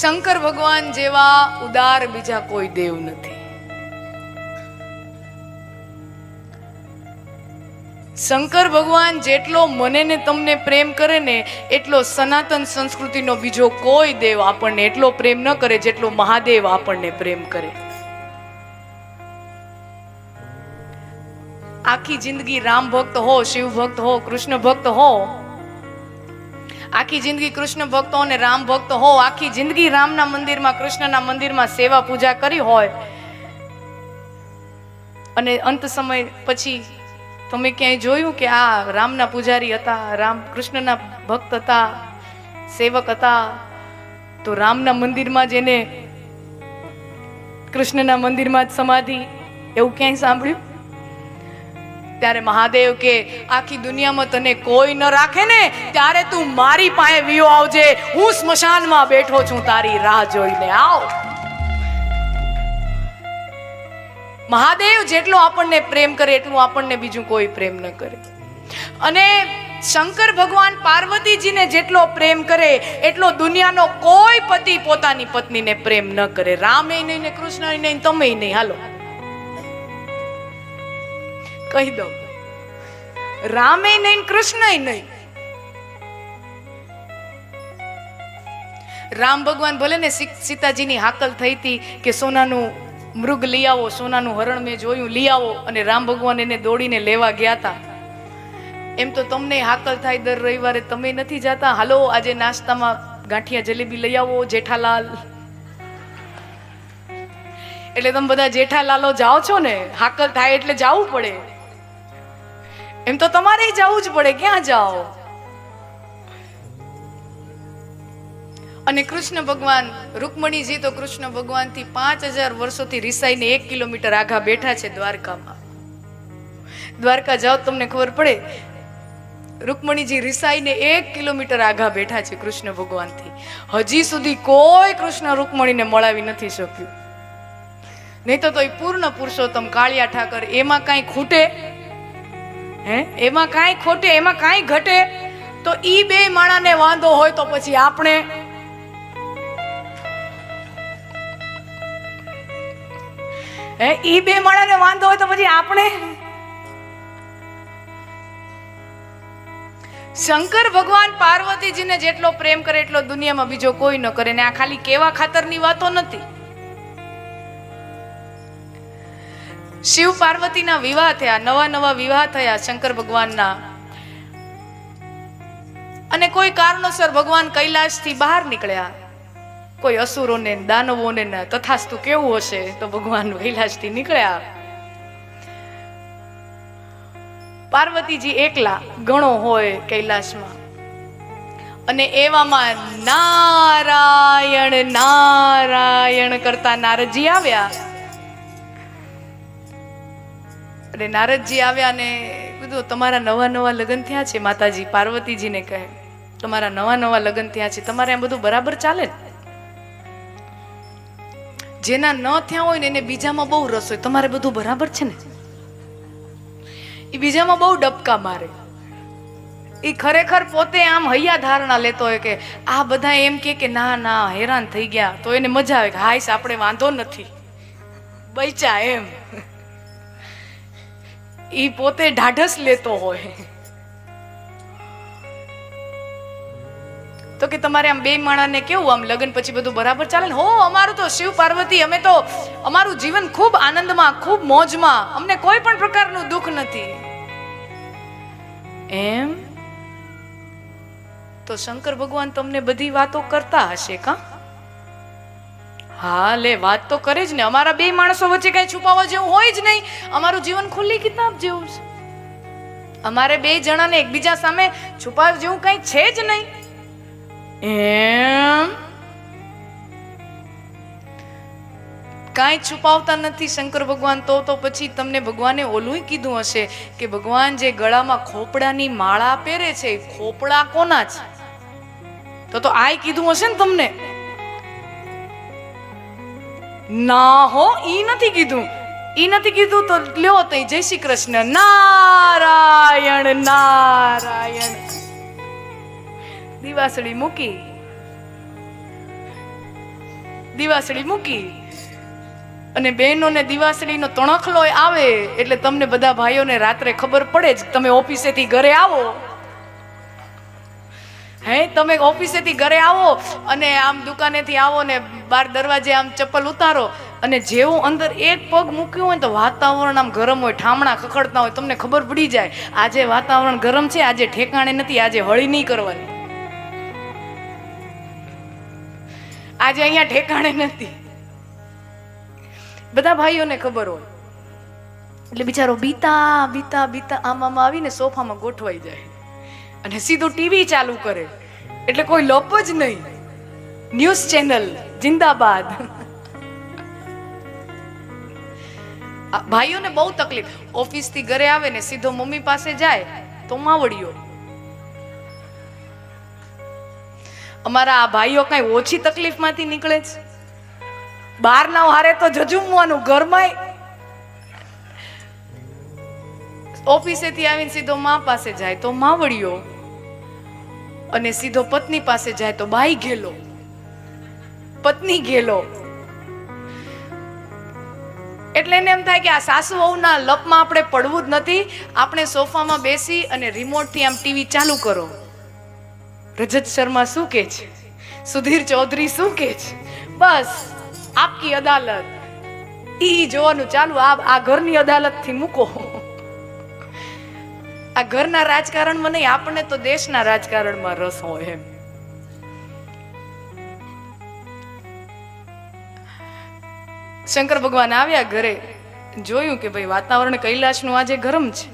શંકર ભગવાન જેવા ઉદાર બીજા કોઈ દેવ નથી. શંકર ભગવાન જેટલો મને ને તમને પ્રેમ કરે ને, એટલો સનાતન સંસ્કૃતિનો બીજો કોઈ દેવ આપણને એટલો પ્રેમ ન કરે જેટલો મહાદેવ આપણને પ્રેમ કરે. આખી જિંદગી રામ ભક્ત હો, શિવ ભક્ત હો, કૃષ્ણ ભક્ત હો આખી જિંદગી કૃષ્ણ ભક્તો અને રામ ભક્તો હો, આખી જિંદગી રામના મંદિરમાં, કૃષ્ણના મંદિરમાં સેવા પૂજા કરી હોય. અને અંત સમય પછી તમે ક્યાંય જોયું કે આ રામના પૂજારી હતા, રામ કૃષ્ણના ભક્ત હતા, સેવક હતા, તો રામના મંદિરમાં જેને કૃષ્ણના મંદિરમાં જ સમાધિ એવું ક્યાંય સાંભળ્યું? ત્યારે મહાદેવ કે, આખી દુનિયામાં તને કોઈ ન રાખે ને, ત્યારે તું મારી પાસે વિયો આવજે. હું સ્મશાનમાં બેઠો છું, તારી રાહ જોઈને. આવ. મહાદેવ જેટલો આપણને પ્રેમ કરે, એટલું આપણને બીજું કોઈ પ્રેમ ન કરે. અને શંકર ભગવાન પાર્વતીજીને જેટલો પ્રેમ કરે, એટલો દુનિયાનો કોઈ પતિ પોતાની પત્નીને પ્રેમ ન કરે. રામે નહીં ને કૃષ્ણ નહીં તમે નહીં. હાલો. કહી દો રામે નહીં કૃષ્ણ નહીં. રામ ભગવાન ભલે ને સીતાજીની હાકલ થઈ હતી કે સોનાનું મૃગ લઈ આવો, સોનાનું હરણ મેં જોયું, લઈ આવો અને રામ ભગવાન એને દોડીને લેવા ગયા હતા. એમ તો તમને હાકલ થાય દર રવિવારે, તમે નથી જાતા. હાલો, આજે નાસ્તામાં ગાંઠિયા જલેબી લઈ આવો, જેઠાલાલ. એટલે તમે બધા જેઠાલાલો જાઓ છો ને? હાકલ થાય એટલે જાવું પડે. એમ તો તમારે જવું જ પડે, ક્યાં જાઓ? અને કૃષ્ણ ભગવાન, રૂકમણીજી તો કૃષ્ણ ભગવાનથી પાંચ હજાર વર્ષોથી રિસાઈને એક કિલોમીટર આઘા બેઠા છે દ્વારકામાં. દ્વારકા જાઓ તમને ખબર પડે, રૂકમણીજી રિસાઈને એક કિલોમીટર આઘા બેઠા છે કૃષ્ણ ભગવાનથી. હજી સુધી કોઈ કૃષ્ણ રૂકમણીને મળાવી નથી શક્યું. નહીં તો એ પૂર્ણ પુરુષોત્તમ કાળિયા ઠાકર એમાં કાંઈ ખૂટે? હે? એમાં કાંઈ ખોટે, એમાં કાંઈ ઘટે? તો ઈ બે માણાને વાંધો હોય તો પછી આપણે હે, ઈ બે માણાને વાંધો હોય તો પછી આપણે શંકર ભગવાન પાર્વતીજીને જેટલો પ્રેમ કરે એટલો દુનિયામાં બીજો કોઈ ન કરે ને આ ખાલી કેવા ખાતરની વાતો નથી. શિવ પાર્વતીના વિવાહ થયા, નવા નવા વિવાહ થયા શંકર ભગવાનના. અને કોઈ કારણોસર ભગવાન કૈલાસથી બહાર નીકળ્યા. કોઈ અસુરોને, દાનવોને તથાસ્તુ કેવું હશે તો ભગવાન કૈલાસથી નીકળ્યા. પાર્વતીજી એકલા ગણો હોય કૈલાસમાં અને એવામાં નારાયણ નારાયણ કરતા નારજી આવ્યા. અને નારદજી આવ્યા ને કીધું, તમારા નવા નવા લગ્ન થયા છે, માતાજી. પાર્વતીજીને કહે, તમારા નવા નવા લગ્ન થયા છે. તમારે એમ બધું બરાબર ચાલે જેના ન થયા હોય ને એને બીજામાં બહુ રસ હોય. તમારે બધું બરાબર છે ને? એ બીજામાં બહુ ડબકા મારે. એ ખરેખર પોતે આમ હૈયા ધારણા લેતો હોય કે આ બધા એમ કે કે, ના ના, હેરાન થઈ ગયા. તો એને મજા આવે કે હાઈસ આપણે વાંધો નથી. બૈચા એમ. ઈ પોતે ઢાઢસ લેતો હોય. તો કે તમારે આમ બે માણાને કેવું આમ લગ્ન પછી બધું બરાબર ચાલે હો, અમારું તો શિવ પાર્વતી, અમે તો અમારું જીવન ખૂબ આનંદમાં, ખૂબ મોજમાં. અમને કોઈ પણ પ્રકારનું દુઃખ નથી. એમ? તો શંકર ભગવાન તમને બધી વાતો કરતા હશે કા? હા, લે, વાત તો કરે જ ને. અમારા બે માણસો વચ્ચે કઈ છુપાવવા જેવું હોય જ નહીં. અમારું જીવન ખુલ્લી કિતાબ જેવું છે. અમારે બે જણાને એકબીજા સામે છુપાવ જેવું કઈ છે જ નહીં. એમ? કાંઈ છુપાવતા નથી શંકર ભગવાન, તો તો પછી તમને ભગવાને ઓલું કીધું હશે કે ભગવાન જે ગળામાં ખોપડાની માળા પહેરે છે ખોપડા કોના છે? તો તો આય કીધું હશે ને તમને? ના હો, ઈ નથી કીધું. ઈ નથી કીધું તો લ્યો તઈ જય શ્રી કૃષ્ણ. નારાયણ નારાયણ. દિવાસળી મૂકી. દિવાસળી મૂકી. અને બહેનોને દિવાસળીનો તણખલો આવે એટલે તમને બધા ભાઈઓને રાત્રે ખબર પડે જ તમે ઓફિસેથી ઘરે આવો. હે, તમે ઓફિસેથી ઘરે આવો અને આમ દુકાનેથી આવો ને બાર દરવાજે આમ ચપ્પલ ઉતારો. અને જેવું અંદર એક પગ મૂક્યું હોય તો વાતાવરણ આમ ગરમ હોય, ઠામણા ખખડતા હોય, તમને ખબર પડી જાય. આજે વાતાવરણ ગરમ છે, આજે ઠેકાણે નથી, આજે હળી નહીં કરવાની. આજે અહીંયા ઠેકાણે નથી. બધા ભાઈઓને ખબર હોય. એટલે બિચારો બીતા બીતા બીતા, આમ આમ આવીને સોફામાં ગોઠવાઈ જાય. અને સીધું ટીવી ચાલુ કરે. એટલે કોઈ લોપ જ નહીં. ન્યૂઝ ચેનલ જિંદાબાદ. ભાઈઓને બહુ તકલીફ. ઓફિસથી ઘરે આવે ને સીધો મમ્મી પાસે જાય, તો માવડીઓ. અમારા આ ભાઈઓ કઈ ઓછી તકલીફમાંથી નીકળે છે? બહારના હારે તો જજુમવાનું ઘરમાંય ઓફિસેથી આવીને સીધો મા પાસે જાય તો માવડીઓ અને સીધો પત્ની પાસે જાય તો બાઈ ગેલો. પત્ની ગેલો. એટલે એને એમ થાય કે આ સાસુ વહુના લપમાં આપણે પડવું જ નથી. આપણે સોફામાં બેસી અને રિમોટથી આમ ટીવી ચાલુ કરો. રજત શર્મા શું કે છે? સુધીર ચૌધરી શું કે છે? બસ, આપકી અદાલત. ઈ જોવાનું ચાલુ આ આ ઘરની અદાલતથી મૂકો. આ ઘરના રાજકારણમાં નહીં આપણને તો દેશના રાજકારણમાં રસ હોય એમ. શંકર ભગવાન આવ્યા ઘરે, જોયું કે ભાઈ વાતાવરણ કૈલાશનું આજે ગરમ છે.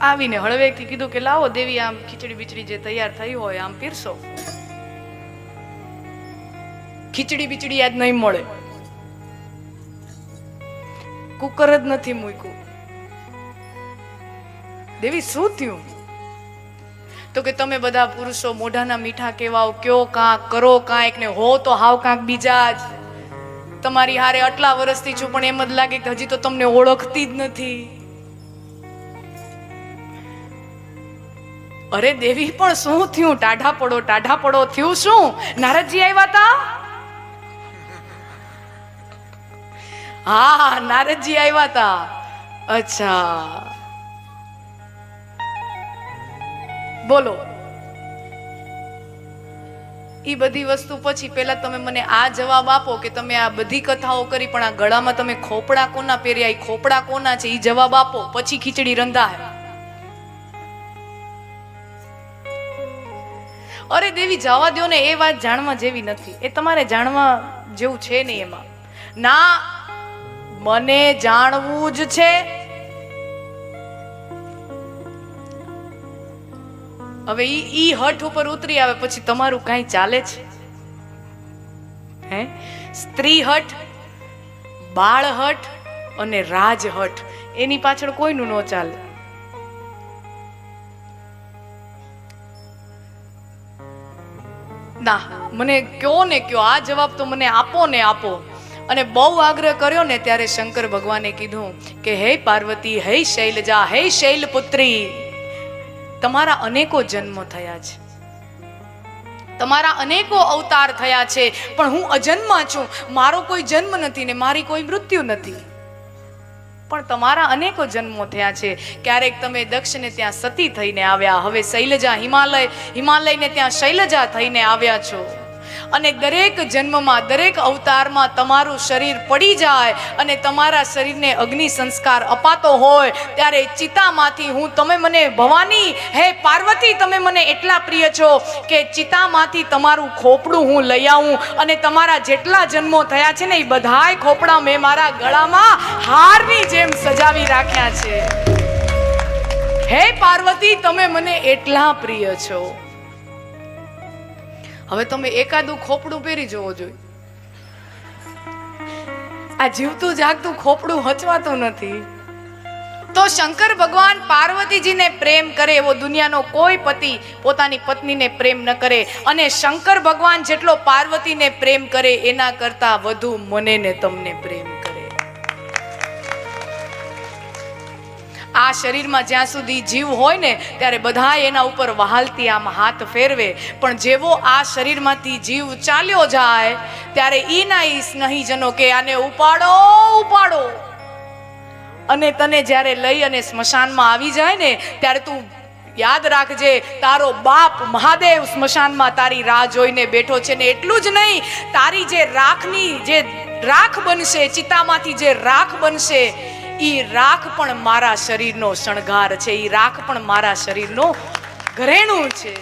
આવીને હળવેકથી કીધું કે લાવો દેવી, આમ ખીચડી બીચડી જે તૈયાર થઈ હોય, આમ પીરસો. ખીચડી બીચડી આજ નહીં મળે. કુકર જ નથી મૂક્યું. દેવી, શું થયું? તો કે તમે બધા પુરુષો મોઢાના મીઠા કેવાઓ કયો કાંક, કરો કાંઈક ને હો તો હાવ કાંક બીજા જ. તમારી હારે આટલા વર્ષથી છું, પણ એમ જ લાગે કે હજી તો તમને ઓળખતી જ નથી. અરે દેવી, પણ શું થયું? ટાઢા પડો ટાઢા પડો, થયું શું? નારદજી આવ્યા હતા હા, નારદજી આવ્યા હતા અચ્છા. બોલો. એ બધી વસ્તુ પછી પહેલા તમે મને આ જવાબ આપો કે તમે આ બધી કથાઓ કરી, પણ આ ગળામાં તમે ખોપડા કોના પહેર્યા? એ ખોપડા કોના છે? એ જવાબ આપો. પછી ખીચડી રંધાય. અરે દેવી, જવા દો ને એ વાત જાણવા જેવી નથી. એ તમારે જાણવા જેવું છે નહીં એમાં? ના મને જાણવું જ છે. હવે ઈ ઈ હઠ ઉપર ઉતરી આવે, પછી તમારું કાંઈ ચાલે છે? હે? સ્ત્રી હઠ, બાળ હઠ અને રાજ હઠ, એની પાછળ કોઈનું ન ચાલે. ના, મને કયો ને કયો, આ જવાબ તો મને આપો ને આપો. અને બહુ આગ્રહ કર્યો ને ત્યારે શંકર ભગવાને કીધું કે, હે પાર્વતી, હે શૈલજા, હે શૈલપુત્રી, તમારા અનેકો જન્મ થયા છે. તમારા અનેકો અવતાર થયા છે, પણ હું અજન્મા છું. મારો કોઈ જન્મ નથી ને મારી કોઈ મૃત્યુ નથી. પણ તમારા અનેકો જન્મો થયા છે. ક્યારેક તમે દક્ષને ત્યાં સતી થઈને આવ્યા. હવે શૈલજા હિમાલય, હિમાલયને ત્યાં શૈલજા થઈને આવ્યા છો. અને દરેક જન્મમાં, દરેક અવતારમાં તમારું શરીર પડી જાય અને તમારા શરીરને અગ્નિ સંસ્કાર અપાતો હોય, ત્યારે ચિતામાંથી હું તમે મને ભવાની, હે પાર્વતી, તમે મને એટલા પ્રિય છો કે ચિતામાંથી તમારું ખોપડું હું લઈ આવું અને તમારા જેટલા જન્મો થયા છે ને એ બધાય ખોપડા મેં મારા ગળામાં હારની જેમ સજાવી રાખ્યા છે. હે પાર્વતી, તમે મને એટલા પ્રિય છો. હવે તમે એકાદું ખોપડું પહેરી જવો જોઈએ. આ જીવતું જાગતું ખોપડું હચવાતું નથી. તો શંકર ભગવાન પાર્વતીજીને પ્રેમ કરે એવો દુનિયાનો કોઈ પતિ પોતાની પત્નીને પ્રેમ ન કરે અને શંકર ભગવાન જેટલો પાર્વતીને પ્રેમ કરે એના કરતાં વધુ મને ને તમને પ્રેમ. આ શરીરમાં જ્યાં સુધી જીવ હોય ને, ત્યારે બધા એના ઉપર વહાલતી આમ હાથ ફેરવે. પણ જેવો આ શરીરમાંથી જીવ ચાલ્યો જાય, ત્યારે ઈના ઈ સ્નેહીજનો કે, આને ઉપાડો ઉપાડો. અને તને જ્યારે લઈ અને સ્મશાનમાં આવી જાય ને, ત્યારે તું યાદ રાખજે, તારો બાપ મહાદેવ સ્મશાનમાં તારી રાહ જોઈને બેઠો છે ને, એટલું જ નહીં, તારી જે રાખની જે રાખ બનશે, ચિતામાંથી જે રાખ બનશે ઈ રાખ પણ મારા શરીરનો શણગાર છે ઈ રાખ પણ મારા શરીરનો ઘરેણું છે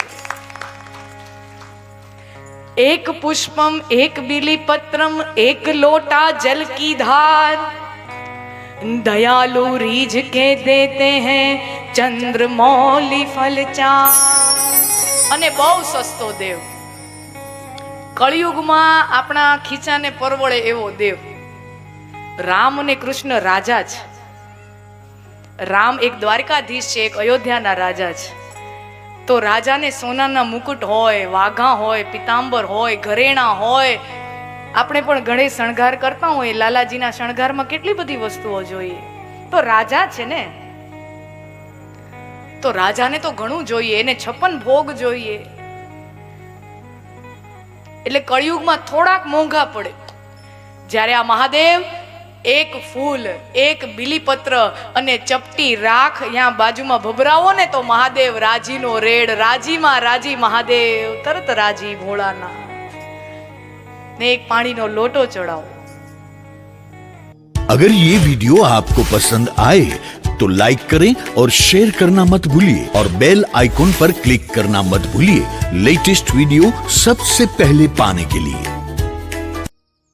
એક પુષ્પમ એક બીલી પત્રમ એક લોટા જલ કી ધાર दयालु रीझ के देते हैं चंद्र मौली फल चार અને બહુ સસ્તો દેવ કળિયુગમાં આપણા ખીચાને પરવળે એવો દેવ રામ અને કૃષ્ણ રાજા છે રામ એક દ્વારકાધીશ છે, એક અયોધ્યાના રાજા છે તો રાજાને સોનાના મુકુટ હોય, વાઘા હોય, પિતાંબર હોય, ઘરેણા હોય, આપણે પણ ઘણે શણગાર કરતા હોય લાલાજીના શણગારમાં કેટલી બધી વસ્તુઓ જોઈએ. તો રાજા છે ને? તો રાજાને તો ઘણું જોઈએ, એને છપ્પન ભોગ જોઈએ. એટલે કળિયુગમાં થોડાક મોંઘા પડે. જ્યારે આ મહાદેવ એક ફૂલ એક બીલીપત્ર અને ચપટી રાખ અહીંયા બાજુમાં ભભરાવો ને તો મહાદેવ રાજીનો રેડ રાજીમાં રાજી મહાદેવ તરત રાજી ભોળાના ને એક પાણીનો લોટો ચડાવો अगर ये वीडियो आपको पसंद आए तो लाइक करें और शेयर करना मत भूलिए और बेल आइकॉन पर क्लिक करना मत भूलिए लेटेस्ट वीडियो सबसे पहले पाने के लिए